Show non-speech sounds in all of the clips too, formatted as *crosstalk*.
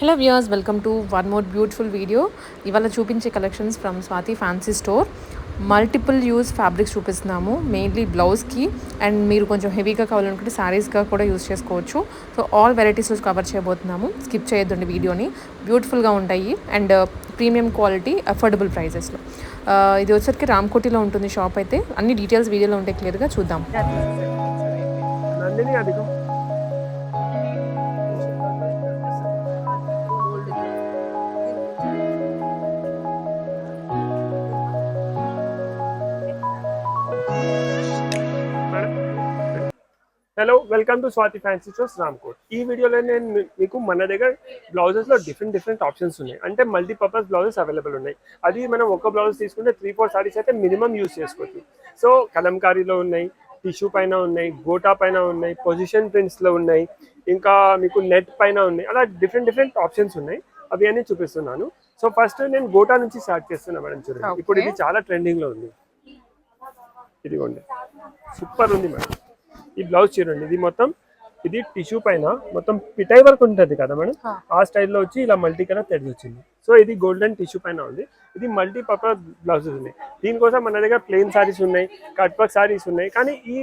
Hello viewers welcome to one more beautiful video ఇవాళ చూపించే collections from Swathi fancy store multiple use fabrics చూపిస్తున్నాము mainly బ్లౌజ్కి and మీరు కొంచెం హెవీగా కావాలనుకుంటే శారీస్గా కూడా యూస్ చేసుకోవచ్చు. సో ఆల్ వెరైటీస్ కవర్ చేయబోతున్నాము. స్కిప్ చేయొద్దండి వీడియోని బ్యూటిఫుల్గా ఉంటాయి. అండ్ ప్రీమియం క్వాలిటీ అఫోర్డబుల్ ప్రైజెస్లో ఇది వచ్చరికి రామ్కోటిలో ఉంటుంది షాప్ అయితే. అన్ని డీటెయిల్స్ వీడియోలో ఉంటాయి క్లియర్గా చూద్దాం. Hello welcome to Swathi fancy stores Ramkote ఈ వీడియోలో నేను మీకు మన దగ్గర బ్లౌజెస్లో డిఫరెంట్ డిఫరెంట్ ఆప్షన్స్ ఉన్నాయి. అంటే మల్టీపర్పస్ బ్లౌజెస్ అవైలబుల్ ఉన్నాయి. అది మనం ఒక బ్లౌజ్ తీసుకుంటే త్రీ ఫోర్ సారీస్ అయితే మినిమం యూస్ చేసుకోవచ్చు. సో కలంకారీలో ఉన్నాయి టిష్యూ పైన ఉన్నాయి గోటా పైన ఉన్నాయి పొజిషన్ ప్రింట్స్లో ఉన్నాయి ఇంకా మీకు నెట్ పైన ఉన్నాయి. అలా డిఫరెంట్ డిఫరెంట్ ఆప్షన్స్ ఉన్నాయి. అవి అన్ని చూపిస్తున్నాను. సో ఫస్ట్ నేను గోటా నుంచి స్టార్ట్ చేస్తున్నా మేడం చూడండి. ఇప్పుడు ఇది చాలా ట్రెండింగ్లో ఉంది. ఇదిగోండి. సూపర్ ఉంది మేడం. ఈ బ్లౌజ్ చూడండి ఇది మొత్తం ఇది టిష్యూ పైన మొత్తం పిటై వర్క్ ఉంటుంది కదా మేడం? ఆ స్టైల్లో వచ్చి ఇలా మల్టీ కలర్ థ్రెడ్ వచ్చింది. సో ఇది గోల్డెన్ టిష్యూ పైన ఉంది. ఇది మల్టీ పర్పస్ బ్లౌజెస్ ఉన్నాయి. దీనికోసం మన దగ్గర ప్లెయిన్ సారీస్ ఉన్నాయి కట్ వర్క్ సారీస్ ఉన్నాయి. కానీ ఈ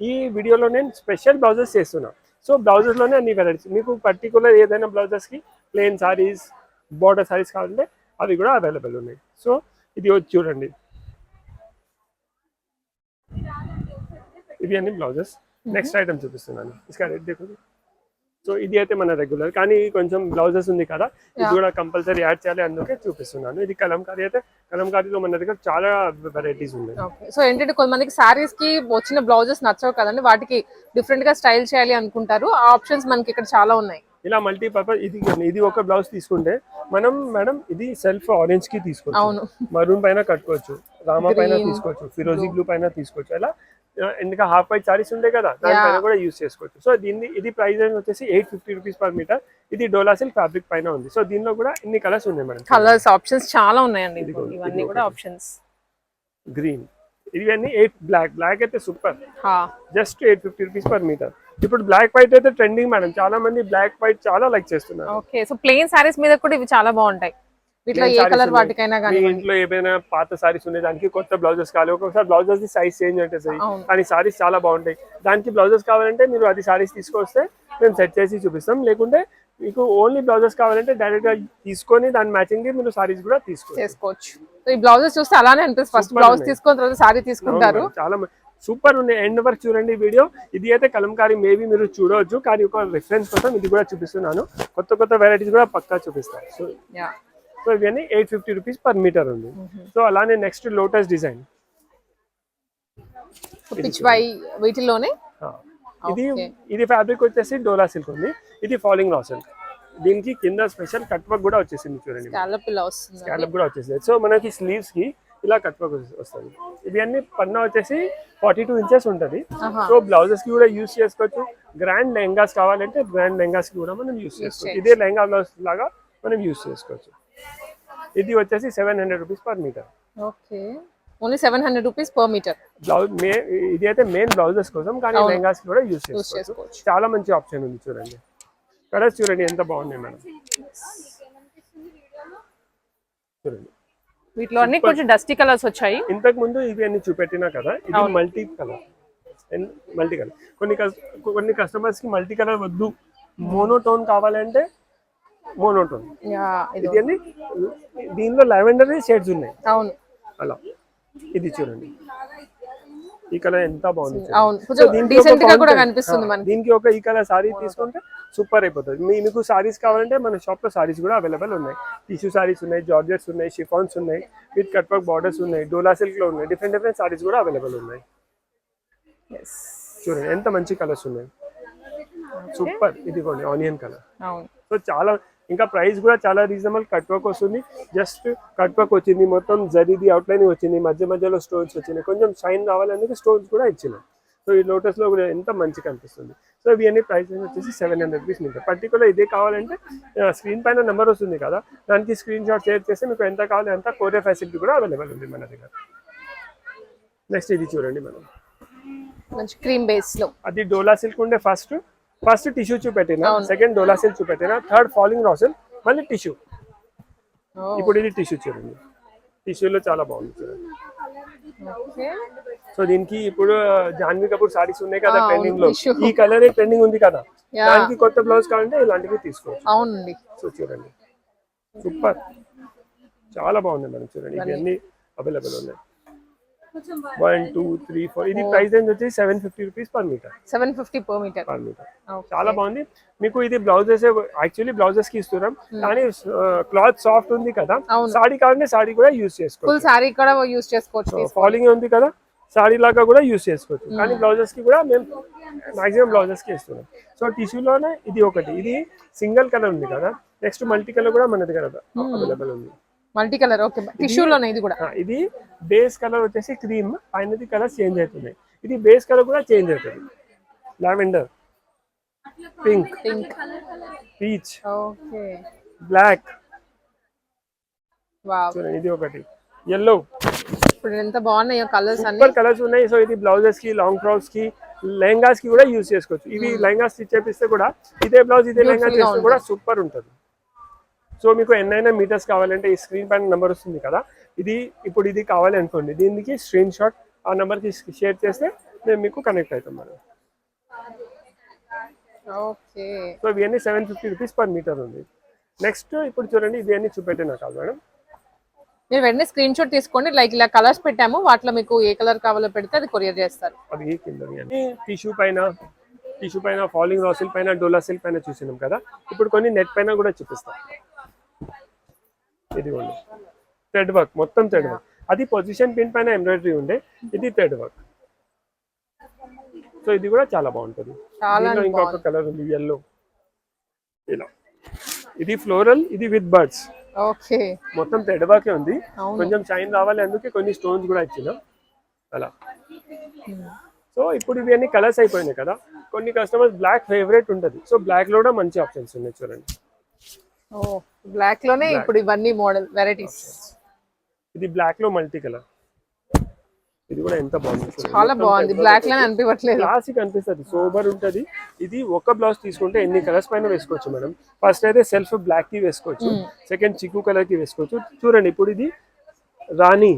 ఈ వీడియోలో నేను స్పెషల్ బ్లౌజెస్ చేస్తున్నా. సో బ్లౌజెస్లోనే అన్ని వెరైటీస్ మీకు పర్టికులర్ ఏదైనా బ్లౌజెస్కి ప్లెయిన్ సారీస్ బార్డర్ సారీస్ కావాలంటే అవి కూడా అవైలబుల్ ఉన్నాయి. సో ఇది వచ్చి చూడండి. ఇవి అన్ని బ్లౌజెస్ నెక్స్ట్ ఐటమ్ చూపిస్తున్నాను. సో ఇది అయితే మన రెగ్యులర్ కానీ కొంచెం బ్లౌజెస్ ఉంది కదా ఇది కూడా కంపల్సరీ యాడ్ చేయాలి అందుకే చూపిస్తున్నాను. ఇది కలంకారీ అయితే కలంకారీలో మన దగ్గర చాలా వెరైటీస్ ఉన్నాయి. సో ఏంటంటే కొంతమందికి సారీస్కి వచ్చిన బ్లౌజెస్ నచ్చవు కదండి వాటికి డిఫరెంట్గా స్టైల్ చేయాలి అనుకుంటారు. ఆ ఆప్షన్స్ మనకి ఇక్కడ చాలా ఉన్నాయి. ఇలా మల్టీపర్పస్ ఇది ఇది ఒక బ్లౌజ్ తీసుకుంటే మనం మేడం ఇది సెల్ఫ్ ఆరెంజ్కి తీసుకుంటాం మరూన్ పైన కట్టుకోవచ్చు. రామా పైన తీసుకోవచ్చు ఫిరోజీ బ్లూ పైన తీసుకోవచ్చు. అలా ఎందుకంటే హాఫ్ వైట్ సారీస్ ఉంటాయి కదా దానిపైన కూడా యూస్ చేసుకోవచ్చు. సో దీన్ని ఇది ప్రైస్ వచ్చేసి eight fifty rupees per metre ఇది డోలా సిల్క్ ఫ్యాబ్రిక్ పైన ఉంది. సో దీనిలో కూడా ఇన్ని కలర్స్ ఉన్నాయి మేడం కలర్స్ ఆప్షన్స్ చాలా ఉన్నాయండి ఇవన్నీ కూడా. ఆప్షన్స్ గ్రీన్ ఇవన్నీ ఎయిట్ బ్లాక్ బ్లాక్ అయితే super just eight fifty rupees per metre ఇప్పుడు బ్లాక్ వైట్ అయితే ట్రెండింగ్ మేడం చాలా మంది బ్లాక్ వైట్ చాలా లైక్ చేస్తున్నారు. ఓకే సో ప్లెయిన్ సారీస్ మీద కూడా ఇవి చాలా బాగుంటాయి. వీటిలో ఏ కలర్. వాటికైనా కానీ ఇంట్లో ఏమైనా పాత సారీస్ ఉన్నాయి దానికి కొత్త బ్లౌజెస్ కావాలి. ఒక్కొక్కసారి బ్లౌజెస్ సైజ్ చేంజ్ ఉంటుంది. కానీ సారీస్ చాలా బాగుంటాయి. దానికి బ్లౌజెస్ కావాలంటే మీరు అది సారీస్ తీసుకొస్తే మేము సెట్ చేసి చూపిస్తాం. లేకుంటే మీకు ఓన్లీ బ్లౌజెస్ కావాలంటే డైరెక్ట్గా తీసుకొని దాని మ్యాచింగ్కి మీరు సారీస్ కూడా తీసుకోవచ్చు. ఈ బ్లౌజెస్ చూస్తే అలానే అనిపిస్తుంది ఫస్ట్ బ్లౌజ్. తీసుకున్న తర్వాత సారీ తీసుకుంటారు. చాలా సూపర్ ఉంది ఎండ్ వరకు చూడండి వీడియో ఇది అయితే కలంకారీ మేబీ మీరు చూడవచ్చు. కానీ ఒక రిఫరెన్స్ కోసం ఇది కూడా చూపిస్తున్నాను. కొత్త కొత్త వెరైటీస్ కూడా పక్కా చూపిస్తాను. సో సో ఇవన్నీ eight fifty rupees per metre ఉంది. సో అలానే నెక్స్ట్ లోటస్ డిజైన్ వీటిలోనే ఇది Okay. ఇది ఫ్యాబ్రిక్ వచ్చేసి డోలా సిల్క్ ఉంది. ఇది ఫాలింగ్ రా సిల్క్ దీనికి కింద స్పెషల్ కట్ వర్క్ కూడా వచ్చేసింది చూడండి. స్కాలప్ కూడా వచ్చేసింది. సో మనకి స్లీవ్స్కి ఇలా కట్ వర్క్ వస్తుంది. ఇవి అన్ని పన్నా వచ్చేసి ఫార్టీ టూ ఇంచెస్ ఉంటుంది. సో బ్లౌజెస్కి కూడా యూస్ చేసుకోవచ్చు. గ్రాండ్ లెహంగాస్ కావాలంటే గ్రాండ్ లెహంగాస్కి కూడా మనం యూస్ చేసుకోవచ్చు. ఇదే లెహంగా బ్లౌజ్ లాగా మనం యూస్ చేసుకోవచ్చు. ఇది వచ్చేసి seven hundred rupees per metre. Okay. Only seven hundred rupees per metre. Blouse ఇది అయితే మెయిన్ బ్లౌజెస్ కోసం కానీ లెహంగాస్ కూడా యూస్ చేసుకోవచ్చు. చాలా మంచి ఆప్షన్ ఉంది చూడండి. కలర్స్ చూడండి ఎంత బాగున్నాయి మేడం. చూడండి. వీటిలో అన్ని కొంచెం డస్టీ కలర్స్ వచ్చాయి. ఇంతకు ముందు ఇవి అన్ని చూపెట్టినా కదా ఇది మల్టీ కలర్ మల్టీ కలర్ కొన్ని కొన్ని కస్టమర్స్కి మల్టీ కలర్ వద్దు. మోనోటోన్ కావాలంటే మోనోటోన్ యా ఇది. దీనిలో లావెండర్ షేడ్స్ ఉన్నాయి. అవును. అలా. ఇది చూడండి. ఈ కలర్ ఎంత బాగుంది దీనికి ఒక ఈ కలర్ సారీ తీసుకుంటే సూపర్ అయిపోతుంది. మీ మీకు సారీస్ కావాలంటే మన షాప్లో సారీస్ కూడా అవైలబుల్ ఉన్నాయి. టిష్యూ సారీస్ ఉన్నాయి జార్జెట్స్ ఉన్నాయి షిఫాన్స్ ఉన్నాయి విత్ కట్ వర్క్ బార్డర్స్ ఉన్నాయి డోలా సిల్క్లో ఉన్నాయి. డిఫరెంట్ డిఫరెంట్ సారీస్ కూడా అవైలబుల్ ఉన్నాయి. చూడండి ఎంత మంచి కలర్స్ ఉన్నాయి. సూపర్ ఇదిగోండి ఆనియన్ కలర్ సో చాలా ఇంకా ప్రైస్ కూడా చాలా రీజనబుల్. కట్ వర్క్ వస్తుంది. జస్ట్ కట్ వర్క్ వచ్చింది. మొత్తం జరీది అవుట్లైన్ వచ్చింది. మధ్య మధ్యలో స్టోన్స్ వచ్చినాయి. కొంచెం షైన్ కావాలందుకు స్టోన్స్ కూడా ఇచ్చినాయి సో ఈ లోటస్లో కూడా ఎంత మంచిగా అనిపిస్తుంది. సో ఇవి అన్ని ప్రైస్ వచ్చేసి seven hundred rupees metre particular ఇదే కావాలంటే స్క్రీన్ పైన నెంబర్ వస్తుంది కదా. దానికి స్క్రీన్ షాట్ షేర్ చేస్తే మీకు ఎంత కావాలి అంత కొరియర్ ఫెసిలిటీ కూడా అవైలబుల్ ఉంది మన దగ్గర. నెక్స్ట్ ఇది చూడండి మనం. మంచి క్రీమ్ బేస్లో. అది డోలా సిల్క్ ఉండే ఫస్ట్ ఫస్ట్ టిష్యూ చూపెట్టిన సెకండ్ డోలా సిల్క్ చూపెట్టిన థర్డ్ ఫాలింగ్ రాసిల్ మళ్ళీ టిష్యూ. ఇప్పుడు ఇది టిష్యూ చూడండి. టిష్యూలో చాలా బాగుంది చూడండి. సో దీనికి ఇప్పుడు జాన్వీ కపూర్ సారీస్ ఉన్నాయి కదా ట్రెండింగ్లో. ఈ కలర్ ట్రెండింగ్ ఉంది కదా. దానికి కొత్త బ్లౌజ్ కావాలంటే ఇలాంటివి తీసుకోవచ్చు. అవునండి. సో చూడండి. సూపర్. చాలా బాగుంది మేడం చూడండి. ఇవన్నీ. అవైలబుల్ ఉన్నాయి. వన్ టూ త్రీ ఫోర్ ఇది ప్రైస్ రేంజ్ వచ్చి seven fifty rupees per metre seven fifty per metre per metre చాలా బాగుంది. మీకు ఇది బ్లౌజెస్ యాక్చువల్లీ బ్లౌజెస్కి ఇస్తున్నాం. కానీ క్లాత్ సాఫ్ట్ ఉంది కదా. సాడీ కావాలంటే సాడీ కూడా యూజ్ చేసుకోవచ్చు. ఫుల్ శారీ కూడా యూస్ చేసుకోవచ్చు ఫాలింగ్ ఉంది కదా. సాడీ లాగా కూడా యూజ్ చేసుకోవచ్చు. కానీ బ్లౌజెస్కి కూడా మేము మాక్సిమం బ్లౌజెస్కి ఇస్తున్నాం. సో టిష్యూలోనే ఇది ఒకటి. ఇది సింగిల్ కలర్ ఉంది కదా. నెక్స్ట్ మల్టీ కలర్ కూడా మన దగ్గర అవైలబుల్ ఉంది. Multi colour okay. టిష్యూలోనే ఇది కూడా. ఇది బేస్ కలర్ వచ్చేసి క్రీమ్ పైనది కలర్ చేంజ్ అవుతున్నాయి ఇది బేస్ కలర్ కూడా చేంజ్ అవుతుంది. Lavender. Pink. Pink. Peach. Okay. Black. Wow. చూడండి ఇది ఒకటి. ఎల్లో ఇప్పుడు ఎంత బాగున్నాయో కలర్స్ అన్ని. కలర్స్ ఉన్నాయి. సో ఇది బ్లౌజెస్కి లాంగ్ ఫ్రాక్స్కి లెహంగాస్కి కూడా యూజ్ చేసుకోవచ్చు. ఇవి లెహంగా స్టిచ్ చేపిస్తే కూడా ఇదే బ్లౌజ్ ఇదే లెహంగా చేస్తే కూడా సూపర్ ఉంటుంది. సో మీకు ఎన్నైనా మీటర్స్ కావాలంటే ఈ స్క్రీన్ పైన నెంబర్ వస్తుంది కదా. ఇది ఇప్పుడు ఇది కావాలి అనుకోండి. దీనికి స్క్రీన్ షాట్ ఆ నెంబర్కి షేర్ చేస్తే మేము మీకు కనెక్ట్ అవుతాం మేడం ఓకే సో ఇవన్నీ seven fifty rupees per metre ఉంది. నెక్స్ట్ ఇప్పుడు చూడండి ఇవన్నీ చూపెట్టినా కాదు మేడం మీరు వెంటనే స్క్రీన్ షాట్ తీసుకోండి. లైక్ ఇలా కలర్స్ పెట్టాము. వాటిలో మీకు ఏ కలర్ కావాలో పెడితే అది కొరియర్ చేస్తారు. అవి కింద టిష్యూ పైన టిష్యూ పైన ఫాలింగ్ రాసిల్ పైన డోలా సిల్ పైన చూసినాం కదా. ఇప్పుడు కొన్ని నెట్ పైన కూడా చూపిస్తాం. ఇదిగోండి థ్రెడ్ వర్క్ మొత్తం థ్రెడ్ వర్క్ అది పొజిషన్ పిన్ పైన ఎంబ్రాయిడరీ ఉండే ఇది థ్రెడ్ వర్క్ సో ఇది కూడా చాలా బాగుంటుంది. ఇంకొక కలర్ ఉంది ఎల్లో ఇలా ఇది ఫ్లోరల్ ఇది విత్ బర్డ్స్ ఓకే. మొత్తం థ్రెడ్ వర్కే ఉంది. కొంచెం షైన్ రావాలి అందుకే కొన్ని స్టోన్స్ కూడా ఇచ్చినాం. అలా. సో ఇప్పుడు ఇవి అన్ని కలర్స్ అయిపోయినాయి కదా. కొన్ని కస్టమర్స్ బ్లాక్ ఫేవరెట్ ఉంటుంది సో బ్లాక్లో కూడా మంచి ఆప్షన్స్ ఉన్నాయి చూడండి. బ్లాక్లోనే ఇప్పుడు ఇవన్నీ మోడల్ వెరైటీస్ ఇది బ్లాక్లో మల్టీ కలర్ ఇది కూడా ఎంత బాగుంది. చాలా బాగుంది. బ్లాక్లోనే అనిపించట్లేదు క్లాసిక్ అనిపిస్తుంది. సోబర్ ఉంటది. ఇది ఒక బ్లౌజ్ తీసుకుంటే ఎన్ని కలర్స్ పైన వేసుకోవచ్చు మేడం? ఫస్ట్ అయితే సెల్ఫ్ బ్లాక్కి వేసుకోవచ్చు. సెకండ్ చిక్కు కలర్కి వేసుకోవచ్చు. చూడండి ఇప్పుడు ఇది రాణి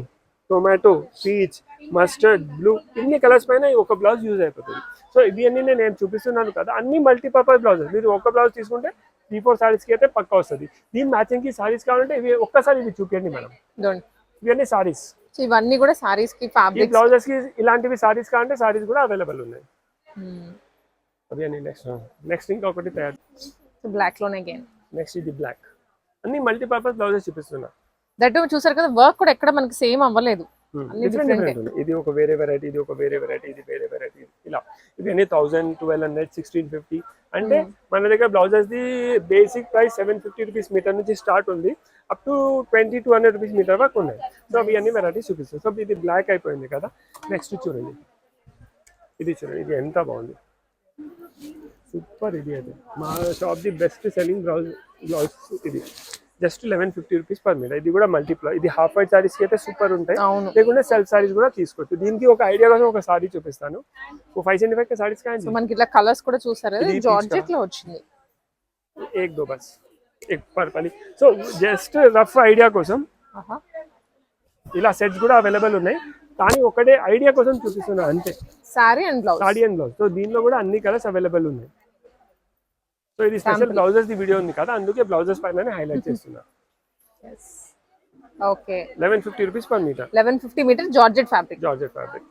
టొమాటో పీచ్ మస్టర్డ్ బ్లూ ఇన్ని కలర్స్ పైన ఒక బ్లౌజ్ యూజ్ అయిపోతుంది. సో ఇవి అన్ని నేను నేను చూపిస్తున్నాను కదా. అన్ని మల్టీపర్పస్ బ్లౌజెస్ మీరు ఒక బ్లౌజ్ తీసుకుంటే త్రీ ఫోర్ సారీస్కి అయితే పక్కా వస్తుంది. దీని మ్యాచింగ్కి సారీస్ కావాలంటే ఇవి ఒక్కసారి ఇవి చూపించండి మేడం. ఇవన్నీ సారీస్ ఇవన్నీ కూడా సారీస్కి ఫ్యాబ్రిక్ బ్లౌజెస్కి ఇలాంటివి సారీస్ కావాలంటే సారీస్ కూడా అవైలబుల్ ఉన్నాయి. అవి నెక్స్ట్ నెక్స్ట్ ఇంకొకటి తయారు. బ్లాక్లోనే అగైన్ నెక్స్ట్ ఇది బ్లాక్ అన్ని మల్టీపర్పస్ బ్లౌజెస్ చూపిస్తున్నా. దట్ చూసారు కదా వర్క్ కూడా ఎక్కడ మనకి సేమ్ అవ్వలేదు. ఇది ఒక వేరే వెరైటీ ఇది ఒక వేరే వెరైటీ ఇది వేరే వెరైటీ ఇలా ఇవి అన్ని thousand twelve hundred sixteen fifty అంటే మన దగ్గర blouses the basic price seven fifty rupees metre నుంచి స్టార్ట్ ఉంది. Up to twenty two hundred rupees metre వరకు ఉన్నాయి. సో అవి అన్ని వెరైటీస్ చూపిస్తాయి సో ఇది బ్లాక్ అయిపోయింది కదా. నెక్స్ట్ చూడండి. ఇది చూడండి. ఇది ఎంత బాగుంది. సూపర్ ఇది అది. మా shop the best selling blouse blouse ఇది. Just eleven fifty rupees per metre ఇది కూడా మల్టీప్లా ఇది హాఫ్ వైట్ సారీస్ అయితే సూపర్ ఉంటాయి. లేకుంటే సెల్ఫ్ సారీస్ కూడా తీసుకోవచ్చు. దీనికి ఒక ఐడియా కోసం ఒక సారీ చూపిస్తాను. ఫైవ్ సెవెంటీ ఫైవ్ సారీస్ కానీ మనకి ఇట్లా కలర్స్ కూడా చూసారు? వచ్చింది. ఏక్ దో బస్ ఎక్ purple so just rough idea కోసం ఇలా సెట్స్ కూడా అవైలబుల్ ఉన్నాయి. కానీ ఒకటే ఐడియా కోసం చూపిస్తున్నా అంతే. Sari and blouse sari and blouse so దీనిలో కూడా అన్ని కలర్స్ అవైలబుల్ ఉన్నాయి. సో ఇది స్పెషల్ బ్లౌజెస్ ది వీడియో ఉంది కదా అందుకే బ్లౌజెస్ పైన హైలైట్ *laughs* చేస్తున్నా. Okay eleven fifty rupees per metre eleven fifty metre georgette fabric georgette fabric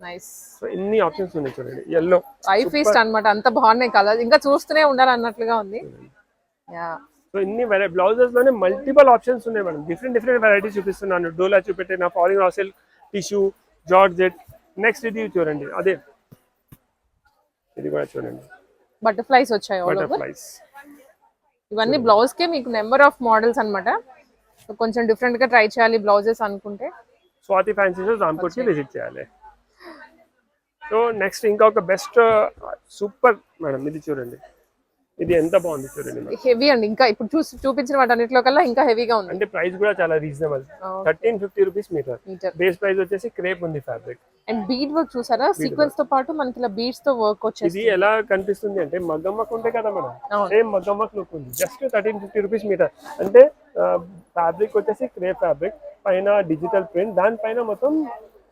nice so ఇన్ని ఆప్షన్స్ ఉన్నాయి చూడండి. ఎల్లో ఐ ఫీస్ట్ అన్నమాట. అంత బాగున్నాయి కలర్ ఇంకా చూస్తూనే ఉండాలి అన్నట్లుగా ఉంది. యా సో ఇన్ని బ్లౌజెస్లోనే మల్టిపుల్ ఆప్షన్స్ ఉన్నాయి మేడం. డిఫరెంట్ డిఫరెంట్ వెరైటీస్ చూపిస్తున్నాను. డోలా చూపెట్టిన ఫాలింగ్ రాసెల్ టిష్యూ జార్జెట్ నెక్స్ట్ ఇది చూడండి. అదే ఇది కూడా చూడండి బటర్ఫ్లైస్ వచ్చాయి. బటర్ఫ్లైస్ ఇవన్నీ బ్లౌజ్ కే మీకు నెంబర్ ఆఫ్ మోడల్స్ అన్నమాట. కొంచెం డిఫరెంట్గా ట్రై చేయాలి బ్లౌజెస్ అనుకుంటే. స్వాతి ఫ్యాన్సీ రామ్కోట్కి విజిట్ చేయాలి. సో నెక్స్ట్ ఇంకా ఒక బెస్ట్ సూపర్ మేడం ఇది చూడండి. ఇది ఎంత బాగుంది చూడండి హెవీ అండి. ఇంకా ఇప్పుడు చూసి చూపించిన వాటన్నిటిలో కల్లా ఇంకా హెవీగా ఉంది. అంటే ప్రైస్ కూడా చాలా reasonable. Thirteen fifty rupees metre. Base price వచ్చేసి క్రేప్ ఉంది ఫ్యాబ్రిక్. అండ్ బీడ్ వర్క్ చూసారా? సీక్వెన్స్తో పాటు మనకి ఇలా బీడ్స్తో వర్క్ వచ్చేసి ఇది ఎలా కనిపిస్తుంది అంటే మగ్గం వర్క్ ఉంటే కదా అవును. సేమ్ మగ్గం వర్క్ లుక్ ఉంది. Just thirteen fifty rupees metre అంటే ఫ్యాబ్రిక్ వచ్చేసి క్రేప్ ఫ్యాబ్రిక్ పైన డిజిటల్ ప్రింట్ దానిపైన మొత్తం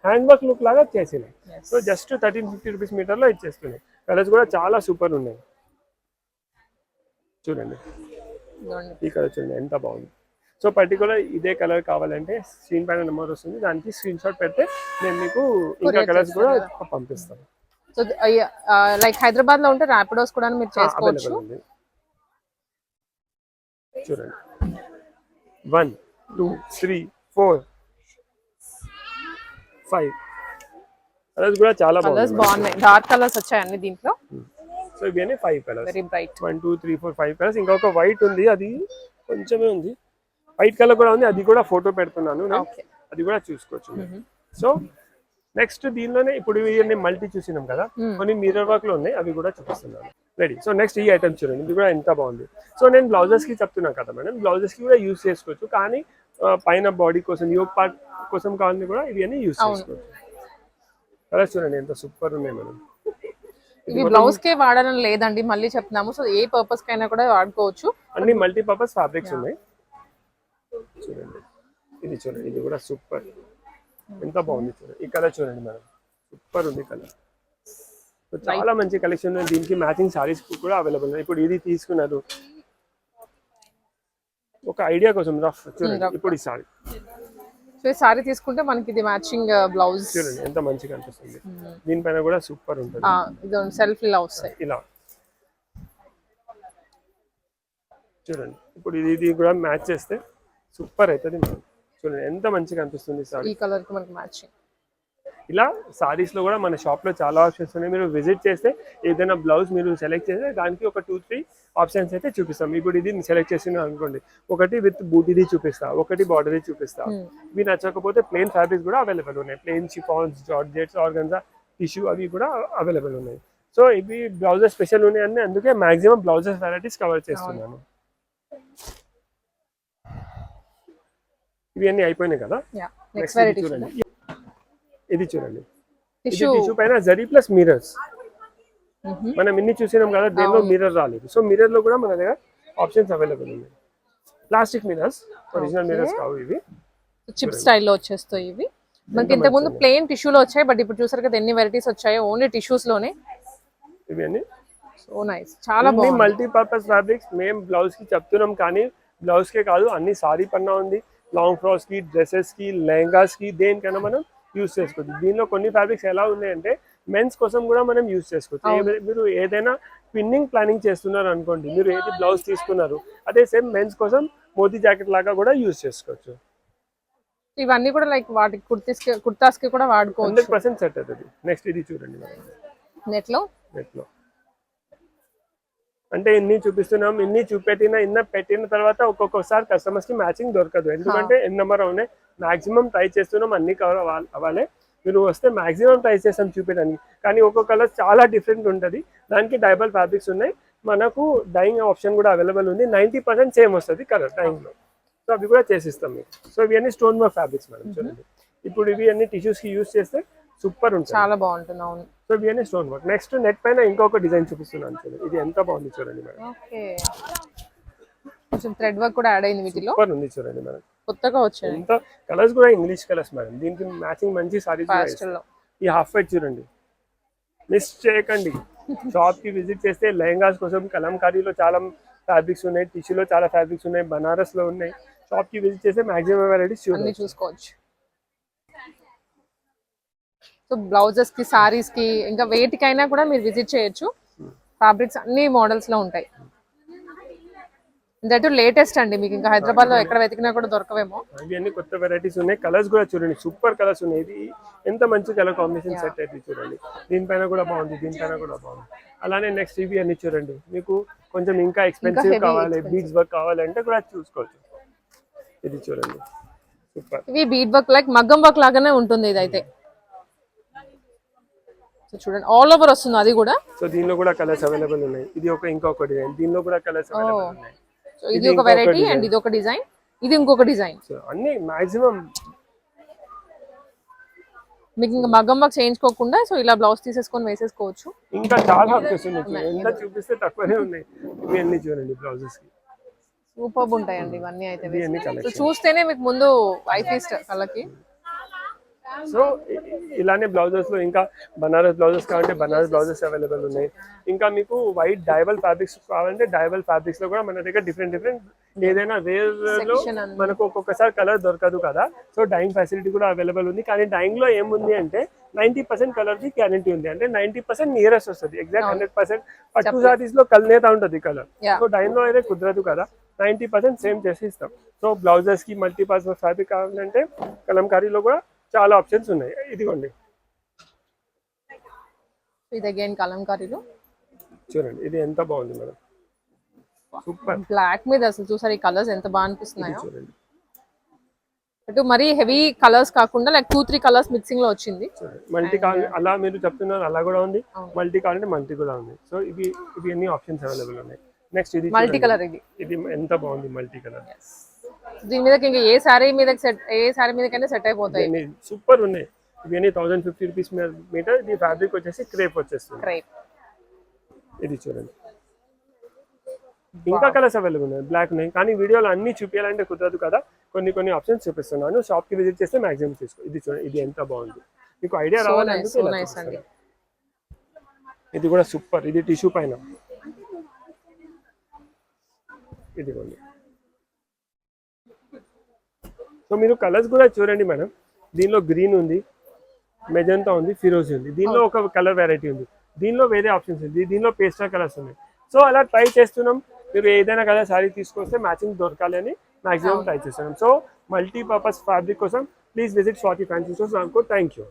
హ్యాండ్ వర్క్ లుక్ లాగా చేసినాయి so just thirteen fifty rupees మీటర్లో ఇచ్చేస్తున్నాయి. కలర్స్ కూడా చాలా సూపర్ ఉన్నాయి. చూడండి. ఈ కలర్ చూడండి ఎంత బాగుంది. సో పర్టికులర్ ఇదే కలర్ కావాలంటే స్క్రీన్ పైన నెంబర్ వస్తుంది. దానికి స్క్రీన్ షాట్ పెడితే నేను మీకు ఇంకా కలర్స్ కూడా పంపిస్తాను. సో లైక్ హైదరాబాద్లో ఉంటే ర్యాపిడోస్ కూడా మీరు చేసుకోవచ్చు. చూడండి. One two three four five colours కూడా చాలా బాగున్నాయి. డార్క్ కలర్స్ వచ్చాయి అన్ని దీంట్లో. సో ఇవన్నీ five colours very bright one two three four five colours ఇంకొక వైట్ ఉంది అది కొంచెమే ఉంది. వైట్ కలర్ కూడా ఉంది అది కూడా ఫోటో పెడుతున్నాను అది కూడా చూసుకోవచ్చు. సో నెక్స్ట్ దీనిలోనే ఇప్పుడు ఇవన్నీ మల్టీ చూసినాం కదా కొన్ని మిర్రర్ వర్క్లో ఉన్నాయి అవి కూడా చూపిస్తున్నాను. రెడీ సో నెక్స్ట్ ఈ ఐటమ్ చూడండి ఇది కూడా ఎంత బాగుంది. సో నేను బ్లౌజెస్కి చెప్తున్నాను కదా మేడం బ్లౌజెస్కి కూడా యూస్ చేసుకోవచ్చు కానీ పైన బాడీ కోసం యోగ్ పార్ట్ కోసం కావాలని కూడా ఇవన్నీ యూస్ చేసుకోవచ్చు. కలర్స్ చూడండి ఎంత సూపర్ ఉన్నాయి మేడం. ఇవి బ్లౌజ్ కే వాడాలని లేదండి మళ్ళీ చెప్తున్నాము. సో ఏ పర్పస్ కైనా కూడా వాడుకోవచ్చు. అన్ని మల్టీపర్పస్ ఫ్యాబ్రిక్స్ ఉన్నాయి. చూడండి. ఇది చూడండి ఇది కూడా సూపర్. ఎంత బాగుంది చూడండి. ఈ కలర్ చూడండి మేడం. సూపర్ ఉంది కలర్. చాలా మంచి కలెక్షన్ ఉంది. దీనికి మ్యాచింగ్ సారీస్ కూడా అవైలబుల్ ఇప్పుడు ఇది తీసుకున్నారు. ఒక ఐడియా కోసం రఫ్ చూడండి. ఇప్పుడు ఈ సారీ. సో ఈ సారీ తీసుకుంటే మనకి ఇది మ్యాచింగ్ బ్లౌజ్ చూడండి ఎంత మంచిగా అనిపిస్తుంది. దీనిపైన కూడా సూపర్ ఉంటుంది. ఇది సెల్ఫ్ ఇలా వస్తాయి. ఇలా. చూడండి ఇప్పుడు ఇది ఇది కూడా మ్యాచ్ చేస్తే సూపర్ అవుతుంది. చూడండి ఎంత మంచిగా అనిపిస్తుంది సారీ. ఈ కలర్కి మనకి మ్యాచింగ్ ఇలా సారీస్లో కూడా మన షాప్లో చాలా ఆప్షన్స్ ఉన్నాయి. మీరు విజిట్ చేస్తే ఏదైనా బ్లౌజ్ మీరు సెలెక్ట్ చేస్తే దానికి ఒక టూ త్రీ ఆప్షన్స్ అయితే చూపిస్తాం. ఇప్పుడు ఇది సెలెక్ట్ చేసిన అనుకోండి. ఒకటి విత్ బూటీది చూపిస్తా ఒకటి బార్డర్ది చూపిస్తా. ఇవి నచ్చకపోతే ప్లెయిన్ ఫ్యాబ్రిక్స్ కూడా అవైలబుల్ ఉన్నాయి. Plain chiffons georgettes organza tissue అవి కూడా అవైలబుల్ ఉన్నాయి. సో ఇవి బ్లౌజెస్ స్పెషల్ ఉన్నాయి అన్ని అందుకే మాక్సిమం బ్లౌజెస్ వెరైటీస్ కవర్ చేస్తున్నాను. ఇవి అన్ని అయిపోయినాయి కదా? నెక్స్ట్ చూడండి. ఇది చూడండి. ఇది టిష్యూ టిష్యూ పైన జరీ ప్లస్ మిరర్స్ మనం ఇన్ని చూసినాం కదా దేనిలో మిర్రర్ రాలేదు. సో మిర్రర్లో కూడా మన దగ్గర ఆప్షన్స్ అవైలబుల్ ఉన్నాయి. ప్లాస్టిక్ మిరర్స్ ఒరిజినల్ మిరర్స్ కావు ఇవి. చిప్ స్టైల్లో వచ్చేస్తాయి ఇవి. మనకి ఇంతకు ముందు ప్లెయిన్ టిష్యూలో వచ్చాయి బట్ ఇప్పుడు చూసారు కదా ఎన్ని వెరైటీస్ వచ్చాయో ఓన్లీ టిష్యూస్లోనే. ఇవి అన్ని. సో నైస్ చాలా అన్ని బాగుంది. మల్టీపర్పస్ ఫ్యాబ్రిక్స్ మేము బ్లౌజ్కి చెప్తున్నాం కానీ బ్లౌజ్ కే కాదు అన్ని సారీ పన్నా ఉంది. లాంగ్ ఫ్రాక్స్కి డ్రెస్సెస్కి లెహంగాస్కి దేనికైనా మనం యూస్ చేసుకోవచ్చు దీనిలో కొన్ని ఫ్యాబ్రిక్స్ ఎలా ఉన్నాయంటే మెన్స్ కోసం కూడా మనం యూస్ చేసుకోవచ్చు. మీరు ఏదైనా పిన్నింగ్ ప్లానింగ్ చేస్తున్నారు అనుకోండి మీరు ఏది బ్లౌజ్ తీసుకున్నారు అదే సేమ్ మెన్స్ కోసం మోతీ జాకెట్ లాగా కూడా యూస్ చేసుకోవచ్చు. ఇవన్నీ కూడా లైక్ వాటికి కుర్తీస్ కుర్తాస్కి కూడా వాడుకోవచ్చు. హండ్రెడ్ పర్సెంట్ సెట్ అవుతుంది. నెక్స్ట్ ఇది చూడండి నెట్లో నెట్లో. అంటే ఇన్ని చూపిస్తున్నాం ఇన్ని చూపెట్టిన ఇన్న పెట్టిన తర్వాత ఒక్కొక్కసారి కస్టమర్స్కి మ్యాచింగ్ దొరకదు. ఎందుకంటే ఎన్ని నెంబర్ ఉన్నాయి మాక్సిమం ట్రై చేస్తున్నాం అన్ని కవర్ అవ్వాలి మీరు వస్తే మాక్సిమం ట్రై చేస్తాం చూపించడానికి కానీ ఒక్కొక్క కలర్ చాలా డిఫరెంట్ ఉంటుంది. దానికి డైబల్ ఫ్యాబ్రిక్స్ ఉన్నాయి. మనకు డైయింగ్ ఆప్షన్ కూడా అవైలబుల్ ఉంది. నైంటీ పర్సెంట్ సేమ్ వస్తుంది కలర్ డైయింగ్లో. సో అవి కూడా చేసిస్తాం మీకు సో ఇవి అన్ని స్టోన్ వర్క్ ఫ్యాబ్రిక్స్ మేడం చూడండి. ఇప్పుడు ఇవి అన్ని టిష్యూస్కి యూస్ చేస్తే సూపర్ ఉంటుంది. చాలా బాగుంటుంది అవును. సో ఇవన్నీ స్టోన్ వర్క్ నెక్స్ట్ నెట్ పైన ఇంకొక డిజైన్ చూపిస్తున్నాను చూడండి ఇది ఎంత బాగుంది చూడండి మేడం. ఓకే. కొంచెం థ్రెడ్ వర్క్ కూడా యాడ్ అయింది వీటిలో. సూపర్ ఉంది చూడండి మేడం. కొత్తగా వచ్చాయి. ఎంత కలర్స్ కూడా ఇంగ్లీష్ కలర్స్ మేడం. దీనికి మ్యాచింగ్ మంచి సారీస్ ఈ హాఫ్ వైట్ చూడండి. మిస్ చేయకండి. షాప్కి విజిట్ చేస్తే లెహంగాస్ కోసం కలంకారీలో చాలా ఫ్యాబ్రిక్స్ ఉన్నాయి టిష్యూలో చాలా ఫ్యాబ్రిక్స్ ఉన్నాయి బనారస్లో ఉన్నాయి. షాప్కి విజిట్ చేస్తే మాక్సిమం వెరైటీస్ చూడండి. చూసుకోవచ్చు. బ్లౌజెస్కి సారీస్కి ఇంకా వేటికైనా కూడా మీరు విజిట్ చేయొచ్చు. ఫ్యాబ్రిక్స్ అన్ని మోడల్స్లో ఉంటాయి. దట్ లేటెస్ట్ అండి మీకు ఇంకా హైదరాబాద్లో ఎక్కడ వెతికినా కూడా దొరకవేమో. ఇవన్నీ కొత్త వెరైటీస్ ఉన్నాయి. కలర్స్ కూడా చూడండి సూపర్ కలర్స్ ఉన్నాయి. ఇది ఎంత మంచి కలర్ కాంబినేషన్ సెట్ అయితే చూడండి. దీనిపైన కూడా బాగుంది దీనిపైన కూడా బాగుంది. అలానే నెక్స్ట్ ఇవి అన్ని చూడండి. మీకు కొంచెం ఇంకా ఎక్స్పెన్సివ్ కావాలి బీడ్స్ వర్క్ కావాలంటే కూడా చూసుకోవచ్చు. ఇది చూడండి. సూపర్ ఇవి బీట్ వర్క్ లైక్ మగ్గం వర్క్ లాగానే ఉంటుంది ఇదైతే. సో చూడండి ఆల్ ఓవర్ వస్తుంది అది కూడా. సో దీనిలో కూడా కలర్స్ అవైలబుల్ ఉన్నాయి. ఇది ఒక ఇంకొక డిజైన్ దీనిలో కూడా కలర్స్ అవైలబుల్ ఉన్నాయి. సో ఇది ఒక వెరైటీ అండ్ ఇది ఒక డిజైన్ ఇది ఇంకొక డిజైన్ సో అన్ని మాక్సిమం మీకు ఇంకా మగ్గం వర్క్ చేయించుకోకుండా సో ఇలా బ్లౌజ్ తీసేసుకొని వేసేసుకోవచ్చు. ఇంకా చాలా ఆప్షన్స్ ఉన్నాయి. ఎంత చూపిస్తే తక్కువనే ఉన్నాయి. ఇవి అన్ని చూడండి బ్లౌజెస్కి. సూపర్ ఉంటాయండి ఇవన్నీ అయితే చూస్తేనే మీకు ముందు ఐఫీస్ట్ కళ్ళకి సో ఇలానే బ్లౌజెస్లో ఇంకా బనారస్ బ్లౌజెస్ కావాలంటే బనారస్ బ్లౌజెస్ అవైలబుల్ ఉన్నాయి. ఇంకా మీకు వైట్ డైబల్ ఫ్యాబ్రిక్స్ కావాలంటే డైబల్ ఫ్యాబ్రిక్స్లో కూడా మన దగ్గర డిఫరెంట్ డిఫరెంట్ ఏదైనా వేర్లో Section అన్ని. మనకు ఒక్కొక్కసారి కలర్ దొరకదు కదా. సో డైయింగ్ ఫెసిలిటీ కూడా అవైలబుల్ ఉంది. కానీ డైయింగ్లో ఏముంది అంటే నైన్టీ పర్సెంట్ కలర్కి గ్యారంటీ ఉంది. అంటే నైన్టీ పర్సెంట్ నియరెస్ట్ వస్తుంది. ఎగ్జాక్ట్ హండ్రెడ్ పర్సెంట్ పట్టు సారీస్లో కల్నేత ఉంటుంది కలర్. సో డైన్లో అయితే కుదరదు కదా. నైన్టీ పర్సెంట్ సేమ్ చేసి ఇస్తాం. సో బ్లౌజెస్కి మల్టీపర్స్ ఫ్యాబ్రిక్ కావాలంటే కలంకారీలో కూడా చాలా ఆప్షన్స్ ఉన్నాయి. ఇదిగోండి. ఇది అగైన్ కలంకారీలో. చూడండి ఇది ఎంత బాగుంది మేడం. సూపర్ బ్లాక్ మీద అసలు చూసారు ఈ కలర్స్ ఎంత బాగా అనిపిస్తున్నాయో? చూడండి. అటు మరీ హెవీ కలర్స్ కాకుండా లైక్ టూ త్రీ కలర్స్ మిక్సింగ్లో వచ్చింది. మల్టీ కావాలి అలా మీరు చెప్తున్నారు అలా కూడా ఉంది. మల్టీ కావాలంటే మల్టీ కూడా ఉంది. సో ఇవి ఇవి అన్ని ఆప్షన్స్ అవైలబుల్ ఉన్నాయి. నెక్స్ట్ ఇది మల్టీ. కలర్ ఇది. ఇది ఎంత బాగుంది మల్టీ కలర్ దీని మీద ఇంకా ఏ శారీ మీద సెట్ ఏ శారీ మీదకైనా సెట్ అయిపోతాయి. సూపర్ ఉన్నాయి. ఇవన్నీ థౌసండ్ ఫిఫ్టీ రూపీస్ మీటర్ ఇది ఫ్యాబ్రిక్ వచ్చేసి క్రేప్ వచ్చేస్తుంది. క్రైప్ ఇది చూడండి. ఇంకా కలర్స్ అవైలబుల్ ఉన్నాయి. బ్లాక్ ఉన్నాయి. కానీ వీడియోలో అన్ని చూపించాలంటే కుదరదు కదా. కొన్ని కొన్ని ఆప్షన్స్ చూపిస్తున్నాను. షాప్కి విజిట్ చేస్తే మాక్సిమం తీసుకో. ఇది చూడండి. ఇది ఎంత బాగుంది. మీకు ఐడియా సో రావాలి నైస్ అందుకే సో ఇలా నైస్ అండి. చూపిస్తున్నాను. ఇది కూడా సూపర్ ఇది టిష్యూ పైన. ఇదిగోండి. సో మీరు కలర్స్ కూడా చూడండి మేడం. దీనిలో గ్రీన్ ఉంది మెజంతా ఉంది ఫిరోజీ ఉంది. దీనిలో ఒక కలర్ వెరైటీ ఉంది. దీనిలో వేరే ఆప్షన్స్ ఉంది. దీనిలో పేస్టల్ కలర్స్ ఉన్నాయి. సో అలా ట్రై చేస్తున్నాం. మీరు ఏదైనా కలర్ శారీ తీసుకొస్తే మ్యాచింగ్ దొరకాలి అని మాక్సిమం ట్రై చేస్తున్నాం. సో మల్టీపర్పస్ ఫ్యాబ్రిక్ కోసం please visit Swathi fancy stores అనుకో థ్యాంక్ యూ